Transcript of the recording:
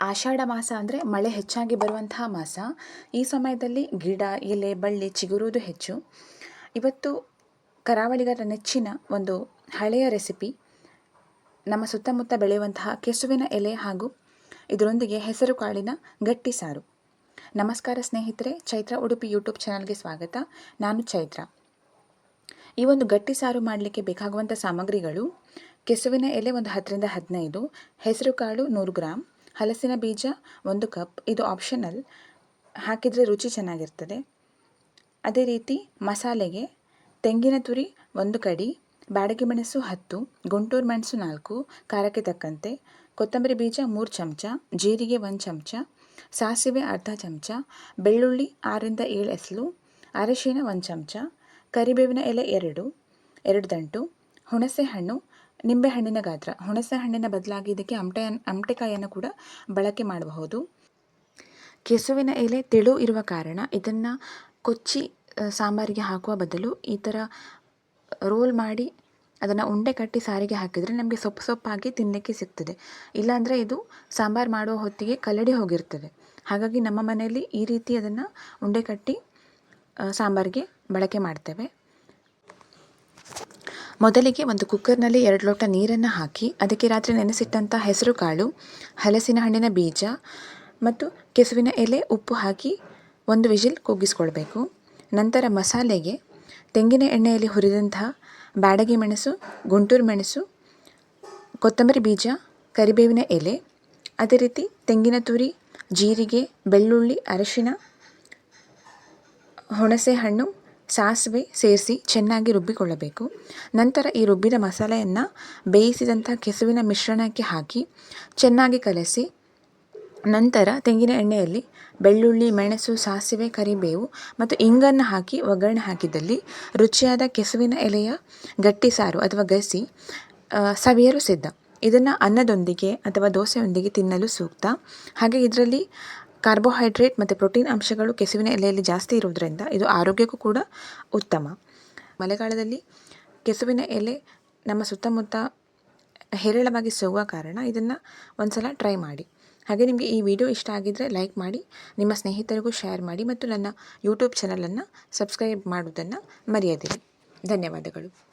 ಆಷಾಢ ಮಾಸ ಅಂದರೆ ಮಳೆ ಹೆಚ್ಚಾಗಿ ಬರುವಂತಹ ಮಾಸ. ಈ ಸಮಯದಲ್ಲಿ ಗಿಡ, ಎಲೆ, ಬಳ್ಳಿ ಚಿಗುರುವುದು ಹೆಚ್ಚು. ಇವತ್ತು ಕರಾವಳಿಗರ ನೆಚ್ಚಿನ ಒಂದು ಹಳೆಯ ರೆಸಿಪಿ, ನಮ್ಮ ಸುತ್ತಮುತ್ತ ಬೆಳೆಯುವಂತಹ ಕೆಸುವಿನ ಎಲೆ ಹಾಗೂ ಇದರೊಂದಿಗೆ ಹೆಸರು ಕಾಳಿನ ಗಟ್ಟಿ ಸಾರು. ನಮಸ್ಕಾರ ಸ್ನೇಹಿತರೆ, ಚೈತ್ರ ಉಡುಪಿ ಯೂಟ್ಯೂಬ್ ಚಾನಲ್ಗೆ ಸ್ವಾಗತ. ನಾನು ಚೈತ್ರ. ಈ ಒಂದು ಗಟ್ಟಿ ಸಾರು ಮಾಡಲಿಕ್ಕೆ ಬೇಕಾಗುವಂಥ ಸಾಮಗ್ರಿಗಳು, ಕೆಸುವಿನ ಎಲೆ ಒಂದು ಹತ್ತರಿಂದ ಹದಿನೈದು, ಹೆಸರು ಕಾಳು ನೂರು ಗ್ರಾಮ್ ಹಲಸಿನ ಬೀಜ ಒಂದು ಕಪ್. ಇದು ಆಪ್ಷನಲ್ ಹಾಕಿದರೆ ರುಚಿ ಚೆನ್ನಾಗಿರ್ತದೆ. ಅದೇ ರೀತಿ ಮಸಾಲೆಗೆ ತೆಂಗಿನ ತುರಿ ಒಂದು ಕಡಿ ಬ್ಯಾಡಗಿ ಮೆಣಸು ಹತ್ತು, ಗುಂಟೂರು ಮೆಣಸು ನಾಲ್ಕು, ಖಾರಕ್ಕೆ ತಕ್ಕಂತೆ. ಕೊತ್ತಂಬರಿ ಬೀಜ ಮೂರು ಚಮಚ, ಜೀರಿಗೆ ಒಂದು ಚಮಚ, ಸಾಸಿವೆ ಅರ್ಧ ಚಮಚ, ಬೆಳ್ಳುಳ್ಳಿ ಆರರಿಂದ ಏಳು ಎಸಲು ಅರಿಶಿನ ಒಂದು ಚಮಚ, ಕರಿಬೇವಿನ ಎಲೆ ಎರಡು ಎರಡು ದಂಟು, ಹುಣಸೆ ಹಣ್ಣು ನಿಂಬೆಹಣ್ಣಿನ ಗಾತ್ರ. ಹುಣಸೆ ಹಣ್ಣಿನ ಬದಲಾಗಿ ಇದಕ್ಕೆ ಅಮಟೆ ಅಮಟೆಕಾಯಿಯನ್ನು ಕೂಡ ಬಳಕೆ ಮಾಡಬಹುದು. ಕೆಸುವಿನ ಎಲೆ ತೆಳು ಇರುವ ಕಾರಣ ಇದನ್ನು ಕೊಚ್ಚಿ ಸಾಂಬಾರಿಗೆ ಹಾಕುವ ಬದಲು ಈ ಥರ ರೋಲ್ ಮಾಡಿ ಅದನ್ನು ಉಂಡೆ ಕಟ್ಟಿ ಸಾರಿಗೆ ಹಾಕಿದರೆ ನಮಗೆ ಸೊಪ್ಪು ಸೊಪ್ಪಾಗಿ ತಿನ್ನಲಿಕ್ಕೆ ಸಿಗ್ತದೆ. ಇಲ್ಲಾಂದರೆ ಇದು ಸಾಂಬಾರು ಮಾಡುವ ಹೊತ್ತಿಗೆ ಕಲ್ಲಡಿ ಹೋಗಿರ್ತದೆ. ಹಾಗಾಗಿ ನಮ್ಮ ಮನೆಯಲ್ಲಿ ಈ ರೀತಿ ಅದನ್ನು ಉಂಡೆ ಕಟ್ಟಿ ಸಾಂಬಾರಿಗೆ ಬಳಕೆ ಮಾಡ್ತೇವೆ. ಮೊದಲಿಗೆ ಒಂದು ಕುಕ್ಕರ್ನಲ್ಲಿ ಎರಡು ಲೋಟ ನೀರನ್ನು ಹಾಕಿ, ಅದಕ್ಕೆ ರಾತ್ರಿ ನೆನೆಸಿಟ್ಟಂಥ ಹೆಸರು ಕಾಳು ಹಲಸಿನ ಹಣ್ಣಿನ ಬೀಜ ಮತ್ತು ಕೆಸುವಿನ ಎಲೆ, ಉಪ್ಪು ಹಾಕಿ ಒಂದು ವಿಜಿಲ್ ಕೂಗಿಸ್ಕೊಳ್ಬೇಕು. ನಂತರ ಮಸಾಲೆಗೆ ತೆಂಗಿನ ಎಣ್ಣೆಯಲ್ಲಿ ಹುರಿದಂತಹ ಬ್ಯಾಡಗಿ ಮೆಣಸು, ಗುಂಟೂರು ಮೆಣಸು, ಕೊತ್ತಂಬರಿ ಬೀಜ, ಕರಿಬೇವಿನ ಎಲೆ, ಅದೇ ರೀತಿ ತೆಂಗಿನ ತುರಿ, ಜೀರಿಗೆ, ಬೆಳ್ಳುಳ್ಳಿ, ಅರಶಿನ, ಹುಣಸೆ ಹಣ್ಣು ಸಾಸಿವೆ ಸೇರಿಸಿ ಚೆನ್ನಾಗಿ ರುಬ್ಬಿಕೊಳ್ಳಬೇಕು. ನಂತರ ಈ ರುಬ್ಬಿದ ಮಸಾಲೆಯನ್ನು ಬೇಯಿಸಿದಂಥ ಕೆಸುವಿನ ಮಿಶ್ರಣಕ್ಕೆ ಹಾಕಿ ಚೆನ್ನಾಗಿ ಕಲಸಿ, ನಂತರ ತೆಂಗಿನ ಎಣ್ಣೆಯಲ್ಲಿ ಬೆಳ್ಳುಳ್ಳಿ, ಮೆಣಸು, ಸಾಸಿವೆ, ಕರಿಬೇವು ಮತ್ತು ಇಂಗನ್ನು ಹಾಕಿ ಒಗ್ಗರಣೆ ಹಾಕಿದಲ್ಲಿ ರುಚಿಯಾದ ಕೆಸುವಿನ ಎಲೆಯ ಗಟ್ಟಿ ಸಾರು ಅಥವಾ ಗಸಿ ಸವಿಯಲು ಸಿದ್ಧ. ಇದನ್ನು ಅನ್ನದೊಂದಿಗೆ ಅಥವಾ ದೋಸೆಯೊಂದಿಗೆ ತಿನ್ನಲು ಸೂಕ್ತ. ಹಾಗೆ ಇದರಲ್ಲಿ ಕಾರ್ಬೋಹೈಡ್ರೇಟ್ ಮತ್ತು ಪ್ರೋಟೀನ್ ಅಂಶಗಳು ಕೆಸುವಿನ ಎಲೆಯಲ್ಲಿ ಜಾಸ್ತಿ ಇರುವುದರಿಂದ ಇದು ಆರೋಗ್ಯಕ್ಕೂ ಕೂಡ ಉತ್ತಮ. ಮಳೆಗಾಲದಲ್ಲಿ ಕೆಸುವಿನ ಎಲೆ ನಮ್ಮ ಸುತ್ತಮುತ್ತ ಹೇರಳವಾಗಿ ಸಿಗುವ ಕಾರಣ ಇದನ್ನು ಒಂದು ಸಲ ಟ್ರೈ ಮಾಡಿ. ಹಾಗೆ ನಿಮಗೆ ಈ ವಿಡಿಯೋ ಇಷ್ಟ ಆಗಿದ್ದರೆ ಲೈಕ್ ಮಾಡಿ, ನಿಮ್ಮ ಸ್ನೇಹಿತರಿಗೂ ಶೇರ್ ಮಾಡಿ ಮತ್ತು ನನ್ನ ಯೂಟ್ಯೂಬ್ ಚಾನಲನ್ನು ಸಬ್ಸ್ಕ್ರೈಬ್ ಮಾಡುವುದನ್ನು ಮರೆಯದಿರಿ. ಧನ್ಯವಾದಗಳು.